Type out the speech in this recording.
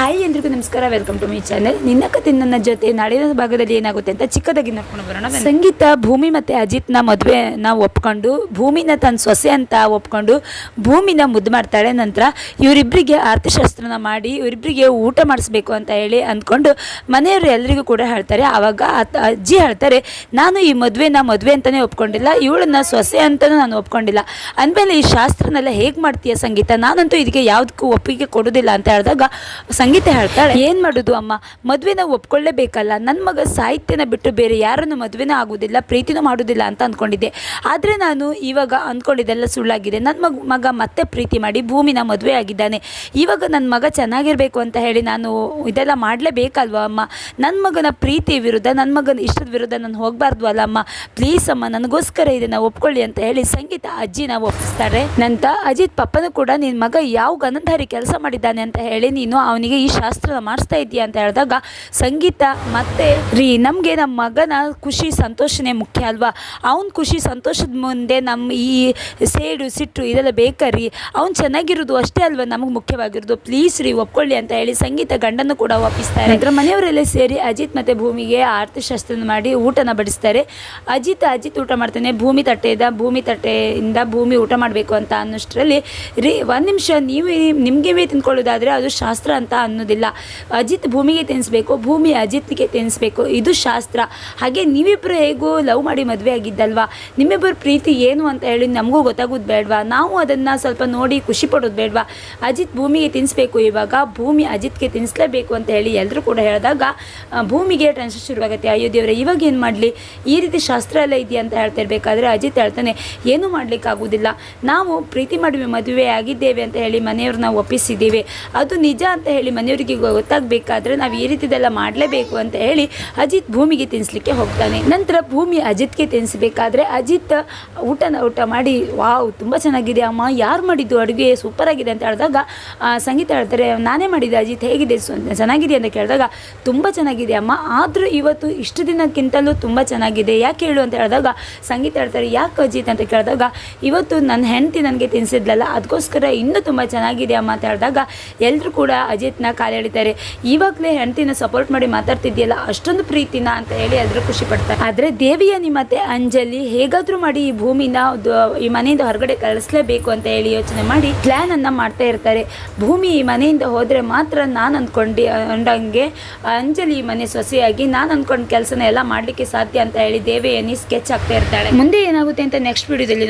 Hi ಎಲ್ರಿಗೂ ನಮಸ್ಕಾರ welcome to my channel ನಿನ್ನ ಕತೆ ನನ್ನ ಜೊತೆ ನಾಳಿನ ಭಾಗದಲ್ಲಿ ಏನಾಗುತ್ತೆ ಅಂತ ಚಿಕ್ಕದಾಗಿ ನೋಡ್ಕೊಂಡು ಬರೋಣ ಸಂಗೀತ, ಭೂಮಿ ಮತ್ತು ಅಜಿತ್ನ ಮದುವೆನ ಒಪ್ಕೊಂಡು, ಭೂಮಿನ ತನ್ನ ಸೊಸೆ ಅಂತ ಒಪ್ಕೊಂಡು, ಭೂಮಿನ ಮುದ್ದು ಮಾಡ್ತಾಳೆ. ನಂತರ ಇವರಿಬ್ಬರಿಗೆ ಅರ್ಥಶಾಸ್ತ್ರನ ಮಾಡಿ ಇವರಿಬ್ಬರಿಗೆ ಊಟ ಮಾಡಿಸ್ಬೇಕು ಅಂತ ಹೇಳಿ ಅಂದ್ಕೊಂಡು ಮನೆಯವರು ಎಲ್ಲರಿಗೂ ಕೂಡ ಹೇಳ್ತಾರೆ. ಆವಾಗ ಅಜ್ಜಿ ಹೇಳ್ತಾರೆ, ನಾನು ಈ ಮದುವೆನ ಮದುವೆ ಅಂತಲೇ ಒಪ್ಕೊಂಡಿಲ್ಲ, ಇವಳನ್ನ ಸೊಸೆ ಅಂತಲೂ ನಾನು ಒಪ್ಕೊಂಡಿಲ್ಲ. ಅಂದಮೇಲೆ ಈ ಶಾಸ್ತ್ರನೆಲ್ಲ ಹೇಗೆ ಮಾಡ್ತೀಯ ಸಂಗೀತ? ನಾನಂತೂ ಇದಕ್ಕೆ ಯಾವುದಕ್ಕೂ ಒಪ್ಪಿಗೆ ಕೊಡೋದಿಲ್ಲ. ಅಂತ ಹೇಳಿದಾಗ ಸಂಗೀತ ಹೇಳ್ತಾಳೆ. ಏನು ಮಾಡೋದು ಅಮ್ಮ? ಮದುವೆನ ಒಪ್ಕೊಳ್ಳೇಬೇಕಲ್ಲ. ನನ್ನ ಮಗ ಸಾಹಿತ್ಯನ ಬಿಟ್ಟು ಬೇರೆ ಯಾರನ್ನು ಮದುವೆನ ಆಗೋದಿಲ್ಲ, ಪ್ರೀತಿನೂ ಮಾಡೋದಿಲ್ಲ ಅಂತ ಅಂದ್ಕೊಂಡಿದ್ದೆ ಆದರೆ ನಾನು ಇವಾಗ ಅಂದ್ಕೊಂಡಿದ್ದೆಲ್ಲ ಸುಳ್ಳಾಗಿದೆ. ನನ್ನ ಮಗ ಮಗ ಮತ್ತೆ ಪ್ರೀತಿ ಮಾಡಿ ಭೂಮಿನ ಮದುವೆ ಆಗಿದ್ದಾನೆ. ಇವಾಗ ನನ್ನ ಮಗ ಚೆನ್ನಾಗಿರಬೇಕು ಅಂತ ಹೇಳಿ ನಾನು ಇದೆಲ್ಲ ಮಾಡಲೇಬೇಕಲ್ವಾ ಅಮ್ಮ? ನನ್ನ ಮಗನ ಪ್ರೀತಿ ವಿರುದ್ಧ ನನ್ನ ಮಗನ ಇಷ್ಟದ ವಿರುದ್ಧ ನಾನು ಹೋಗಬಾರ್ದು ಅಲ್ಲ ಅಮ್ಮ? ಪ್ಲೀಸ್ ಅಮ್ಮ, ನನಗೋಸ್ಕರ ಇದನ್ನ ಒಪ್ಕೊಳ್ಳಿ ಅಂತ ಹೇಳಿ ಸಂಗೀತ ಅಜ್ಜಿನ ಒಪ್ಪಿಸ್ತಾರೆ ನಂತರ ಅಜಿತ್ ಪಪ್ಪನೂ ಕೂಡ ನಿನ್ನ ಮಗ ಯಾವ ಗನಂಧಾರಿ ಕೆಲಸ ಮಾಡಿದ್ದಾನೆ ಅಂತ ಹೇಳಿ ನೀನು ಅವನಿಗೆ ಈ ಶಾಸ್ತ್ರ ಮಾಡಿಸ್ತಾ ಇದೆಯಾ ಅಂತ ಹೇಳಿದಾಗ, ಸಂಗೀತ ಮತ್ತೆ ರೀ, ನಮಗೆ ನಮ್ಮ ಮಗನ ಖುಷಿ ಸಂತೋಷನೇ ಮುಖ್ಯ ಅಲ್ವಾ? ಅವನ ಖುಷಿ ಸಂತೋಷದ ಮುಂದೆ ನಮ್ಮ ಈ ಸೇಡು, ಸಿಟ್ಟು ಇದೆಲ್ಲ ಬೇಕರಿ ಅವ್ನು ಚೆನ್ನಾಗಿರೋದು ಅಷ್ಟೇ ಅಲ್ವಾ ನಮಗೆ ಮುಖ್ಯವಾಗಿರೋದು? ಪ್ಲೀಸ್ ರೀ, ಒಪ್ಕೊಳ್ಳಿ ಅಂತ ಹೇಳಿ ಸಂಗೀತ ಗಂಡನ್ನು ಕೂಡ ಒಪ್ಪಿಸ್ತಾರೆ ಅದರ ಮನೆಯವರೆಲ್ಲ ಸೇರಿ ಅಜಿತ್ ಮತ್ತೆ ಭೂಮಿಗೆ ಆರ್ತಶಾಸ್ತ್ರನ ಮಾಡಿ ಊಟನ ಬಡಿಸ್ತಾರೆ. ಅಜಿತ್ ಅಜಿತ್ ಊಟ ಮಾಡ್ತಾನೆ. ಭೂಮಿ ತಟ್ಟೆಯಿಂದ ಭೂಮಿ ತಟ್ಟೆಯಿಂದ ಭೂಮಿ ಊಟ ಮಾಡಬೇಕು ಅಂತ ಅನ್ನೋಷ್ಟರಲ್ಲಿ, ರೀ, ಒಂದು ನಿಮಿಷ ನೀವು ನಿಮಗೆ ತಿನ್ಕೊಳ್ಳೋದಾದರೆ ಅದು ಶಾಸ್ತ್ರ ಅಂತ ಅನ್ನೋದಿಲ್ಲ. ಅಜಿತ್ ಭೂಮಿಗೆ ತಿನ್ನಿಸ್ಬೇಕು, ಭೂಮಿ ಅಜಿತ್ಗೆ ತಿನ್ನಿಸ್ಬೇಕು. ಇದು ಶಾಸ್ತ್ರ. ಹಾಗೆ ನೀವಿಬ್ಬರು ಹೇಗೂ ಲವ್ ಮಾಡಿ ಮದುವೆ ಆಗಿದ್ದಲ್ವಾ? ನಿಮ್ಮಿಬ್ಬರ ಪ್ರೀತಿ ಏನು ಅಂತ ಹೇಳಿ ನಮಗೂ ಗೊತ್ತಾಗೋದು ಬೇಡವಾ? ನಾವು ಅದನ್ನು ಸ್ವಲ್ಪ ನೋಡಿ ಖುಷಿ ಪಡೋದು ಬೇಡವಾ? ಅಜಿತ್ ಭೂಮಿಗೆ ತಿನ್ನಿಸ್ಬೇಕು ಇವಾಗ, ಭೂಮಿ ಅಜಿತ್ಗೆ ತಿನ್ನಿಸ್ಲೇಬೇಕು ಅಂತ ಹೇಳಿ ಎಲ್ಲರೂ ಕೂಡ ಹೇಳಿದಾಗ ಭೂಮಿಗೆ ಟೆನ್ಷನ್ ಶುರುವಾಗುತ್ತೆ. ಅಯ್ಯೋ ದೇವ್ರೆ, ಇವಾಗ ಏನು ಮಾಡಲಿ? ಈ ರೀತಿ ಶಾಸ್ತ್ರ ಎಲ್ಲ ಇದೆಯಾ ಅಂತ ಹೇಳ್ತಾ ಇರಬೇಕಾದ್ರೆ ಅಜಿತ್ ಹೇಳ್ತಾನೆ, ಏನೂ ಮಾಡಲಿಕ್ಕಾಗೋದಿಲ್ಲ. ನಾವು ಪ್ರೀತಿ ಮಾಡಿ ಮದುವೆ ಆಗಿದ್ದೇವೆ ಅಂತ ಹೇಳಿ ಮನೆಯವ್ರನ್ನ ಒಪ್ಪಿಸಿದ್ದೀವಿ. ಅದು ನಿಜ ಅಂತ ಹೇಳಿ ಮನೆಯವರಿಗೆ ಗೊತ್ತಾಗಬೇಕಾದ್ರೆ ನಾವು ಈ ರೀತಿದೆಲ್ಲ ಮಾಡಲೇಬೇಕು ಅಂತ ಹೇಳಿ ಅಜಿತ್ ಭೂಮಿಗೆ ತಿನ್ನಿಸ್ಲಿಕ್ಕೆ ಹೋಗ್ತಾನೆ. ನಂತರ ಭೂಮಿ ಅಜಿತ್ಗೆ ತಿನ್ನಿಸ್ಬೇಕಾದ್ರೆ ಅಜಿತ್ ಊಟನ ಊಟ ಮಾಡಿ, ವಾವ್, ತುಂಬ ಚೆನ್ನಾಗಿದೆ ಅಮ್ಮ, ಯಾರು ಮಾಡಿದ್ದು ಅಡುಗೆ? ಸೂಪರ್ ಆಗಿದೆ ಅಂತ ಹೇಳಿದಾಗ ಸಂಗೀತ ಹೇಳ್ತಾರೆ, ನಾನೇ ಮಾಡಿದ್ದೆ ಅಜಿತ್, ಹೇಗಿದೆ? ಚೆನ್ನಾಗಿದೆ ಅಂತ ಕೇಳಿದಾಗ, ತುಂಬ ಚೆನ್ನಾಗಿದೆ ಅಮ್ಮ, ಆದರೂ ಇವತ್ತು ಇಷ್ಟು ದಿನಕ್ಕಿಂತಲೂ ತುಂಬ ಚೆನ್ನಾಗಿದೆ, ಯಾಕೆ ಹೇಳು? ಅಂತ ಹೇಳಿದಾಗ, ಸಂಗೀತ ಹೇಳ್ತಾರೆ, ಯಾಕೆ ಅಜಿತ್? ಅಂತ ಕೇಳಿದಾಗ, ಇವತ್ತು ನನ್ನ ಹೆಂಡತಿ ನನಗೆ ತಿನ್ನಿಸಿದ್ಲಲ್ಲ ಅದಕ್ಕೋಸ್ಕರ ಇನ್ನೂ ತುಂಬ ಚೆನ್ನಾಗಿದೆ ಅಮ್ಮ, ಅಂತ ಹೇಳಿದಾಗ ಎಲ್ಲರೂ ಕೂಡ ಅಜಿತ್ನ ಕಾಲು ಎಳಿತಾರೆ ಇವಾಗಲೇ ಹೆಂಡತಿನ ಸಪೋರ್ಟ್ ಮಾಡಿ ಮಾತಾಡ್ತಿದ್ಯಲ್ಲ, ಅಷ್ಟೊಂದು ಪ್ರೀತಿನ ಅಂತ ಹೇಳಿ ಅದ್ರ ಖುಷಿ ಪಡ್ತಾರೆ. ಆದರೆ ದೇವಿಯ ಮತ್ತೆ ಅಂಜಲಿ ಹೇಗಾದರೂ ಮಾಡಿ ಈ ಭೂಮಿನ ಈ ಮನೆಯಿಂದ ಹೊರಗಡೆ ಕಳಿಸ್ಲೇಬೇಕು ಅಂತ ಹೇಳಿ ಯೋಚನೆ ಮಾಡಿ ಪ್ಲ್ಯಾನ್ ಅನ್ನ ಮಾಡ್ತಾ ಇರ್ತಾರೆ. ಭೂಮಿ ಈ ಮನೆಯಿಂದ ಹೋದರೆ ಮಾತ್ರ ನಾನು ಅಂದ್ಕೊಂಡು ಅಂದಂಗೆ ಅಂಜಲಿ ಈ ಮನೆ ಸೊಸೆಯಾಗಿ ನಾನು ಅಂದ್ಕೊಂಡು ಕೆಲಸನ ಎಲ್ಲ ಮಾಡಲಿಕ್ಕೆ ಸಾಧ್ಯ ಅಂತ ಹೇಳಿ ದೇವಿಯನ್ನಿ ಸ್ಕೆಚ್ ಆಗ್ತಾ ಇರ್ತಾಳೆ. ಮುಂದೆ ಏನಾಗುತ್ತೆ ಅಂತ ನೆಕ್ಸ್ಟ್ ವಿಡಿಯೋದಲ್ಲಿ